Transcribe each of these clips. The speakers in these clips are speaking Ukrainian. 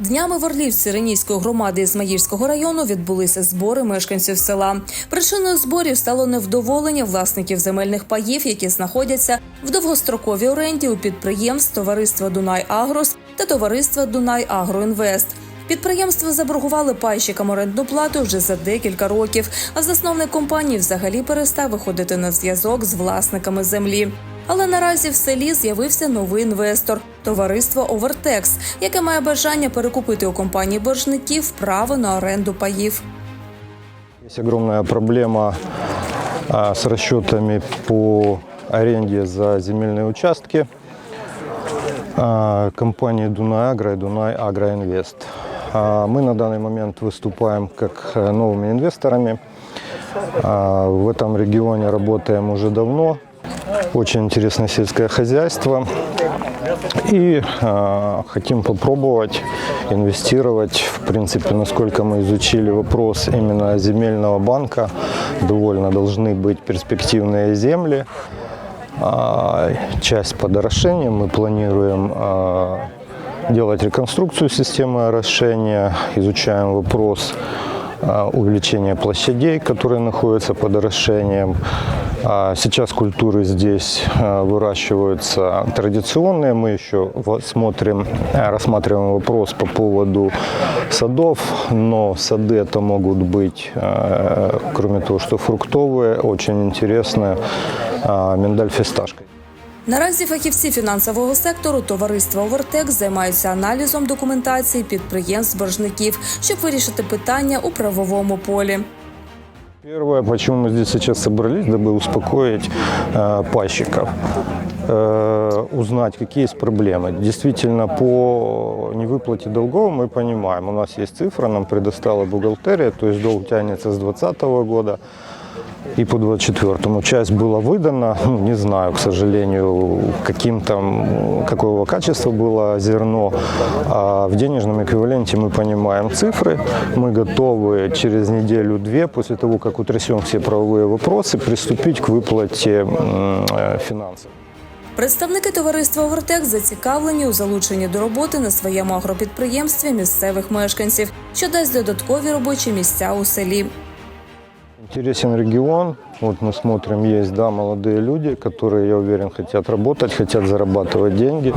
Днями в Орлівці Ренійської громади Ізмаїльського району відбулися збори мешканців села. Причиною зборів стало невдоволення власників земельних паїв, які знаходяться в довгостроковій оренді у підприємств товариства Дунай Агрос та товариства Дунай Агроінвест. Підприємства заборгували пайщикам орендну плату вже за декілька років, а засновник компанії взагалі перестав виходити на зв'язок з власниками землі. Але наразі в селі з'явився новий інвестор товариство Овертекс, яке має бажання перекупити у компанії боржників право на оренду паїв. Есть огромная проблема а, с расчетами по аренде за земельные участки а, компании Дунай Агро и Дунай Агроинвест. А, Мы на данный момент выступаем как э, новыми инвесторами. А, В этом регионе работаем уже давно. Очень интересное сельское хозяйство. И а, хотим попробовать инвестировать. В принципе, насколько мы изучили вопрос именно земельного банка, довольно должны быть перспективные земли. А, часть под орошением мы планируем а, делать реконструкцию системы орошения, изучаем вопрос увеличения площадей, которые находятся под орошением. А, Сейчас культуры здесь а, выращиваются традиционные. Мы еще во- смотрим, а, рассматриваем вопрос по поводу садов, но сады это могут быть, а, кроме того, что фруктовые, очень интересные, а, миндаль фисташка. Наразі фахівці фінансового сектору товариства Овертекс займаються аналізом документації підприємств боржників, щоб вирішити питання у правовому полі. Первое, почему мы здесь сейчас собрались, дабы успокоить э, пайщиков, э, узнать, какие есть проблемы. Действительно, по невыплате долгов мы понимаем, у нас есть цифра, нам предоставила бухгалтерия, то есть долг тянется с 2020 года и по 24 Часть была выдана, ну, не знаю, к сожалению, каким там, какого качества было зерно. А в денежном эквиваленте мы понимаем цифры. Мы готовы через неделю-две, после того, как утрясем все правовые вопросы, приступить к выплате м, э, финансов. Представники товариства Овертекс зацікавлені у залученні до роботи на своєму агропідприємстві місцевих мешканців, що дасть додаткові робочі місця у селі. Интересен регион. Вот мы смотрим, есть, да, молодые люди, которые, я уверен, хотят работать, хотят зарабатывать деньги.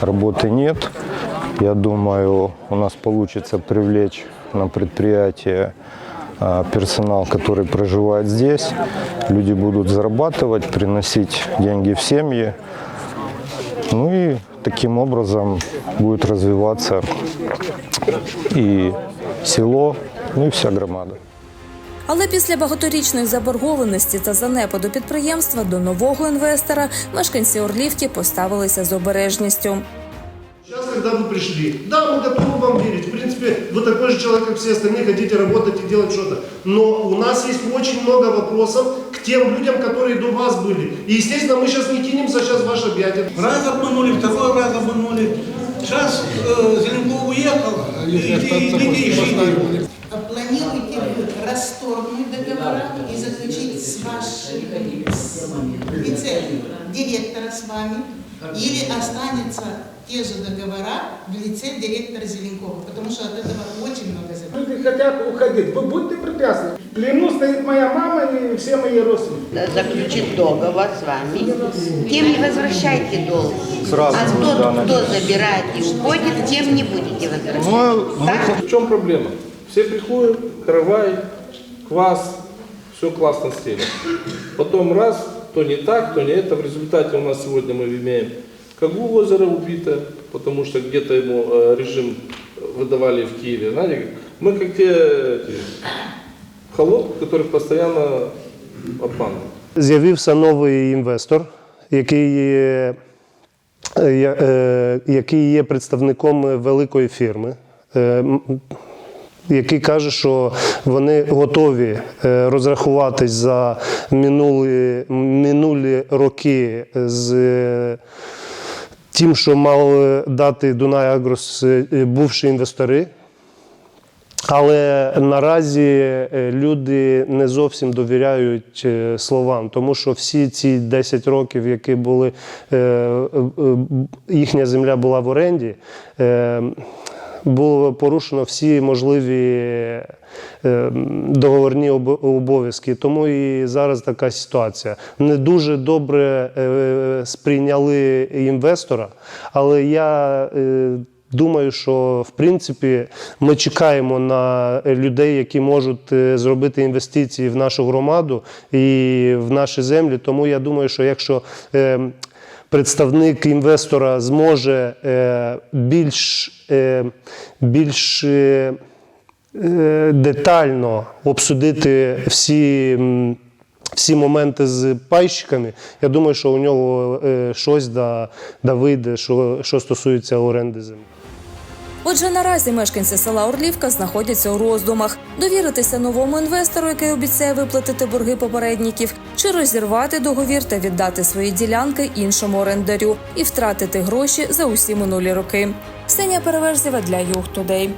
Работы нет. Я думаю, у нас получится привлечь на предприятие а, персонал, который проживает здесь. Люди будут зарабатывать, приносить деньги в семьи. Ну и таким образом будет развиваться и село, ну и вся громада. Але після багаторічної заборгованості та занепаду підприємства до нового інвестора мешканці Орлівки поставилися з обережністю. Сейчас, когда вы пришли, да, мы готовы вам верить. В принципе, вы такой же человек, как все остальные, хотите работать и делать что-то. Но у нас есть очень много вопросов к тем людям, которые до вас были. И, естественно, мы сейчас не кинемся сейчас в ваш объятия. Раз обманули, второй раз обманули. Сейчас э, Зеленков уехал, и, и, и, и, Планируете вы расторгнуть договора и заключить с вашим вице-директора с вами, или останется те же договора в лице директора Зеленкова, потому что от этого очень много зависит. Люди хотят уходить. Вы будете препятствовать. В плену стоит моя мама и все мои родственники. заключит договор с вами, тем не возвращайте долг. а тот, кто забирает и уходит, тем не будете возвращать. Так? В чем проблема? Все приходят, каравай, квас, все классно стелят. Потом раз, то не так, то не это. В результате у нас сегодня мы имеем Кагу озеро убито, потому что где-то ему э, режим выдавали в Киеве. Знаете, как- мы как те эти, холоп, которых постоянно обманывают. З'явився новий інвестор, який є, е, я- е, який є представником великої фірми. який каже, що вони готові е, розрахуватись за минулі, минулі роки з е, тим, що мали дати Дунай Агрос е, бувші інвестори. Але наразі люди не зовсім довіряють словам, тому що всі ці 10 років, які були, їхня земля була в оренді, було порушено всі можливі е, договорні обов'язки. Тому і зараз така ситуація. Не дуже добре е, сприйняли інвестора, але я. е, Думаю, що в принципі ми чекаємо на людей, які можуть е, зробити інвестиції в нашу громаду і в наші землі. Тому я думаю, що якщо е, представник інвестора зможе е, більш, е, більш е, детально обсудити всі. Всі моменти з пайщиками, я думаю, що у нього щось да, да вийде, що, що стосується оренди землі. Отже, наразі мешканці села Орлівка знаходяться у роздумах довіритися новому інвестору, який обіцяє виплатити борги попередників, чи розірвати договір та віддати свої ділянки іншому орендарю і втратити гроші за усі минулі роки. Ксенія Переверзєва для Юг Тудей.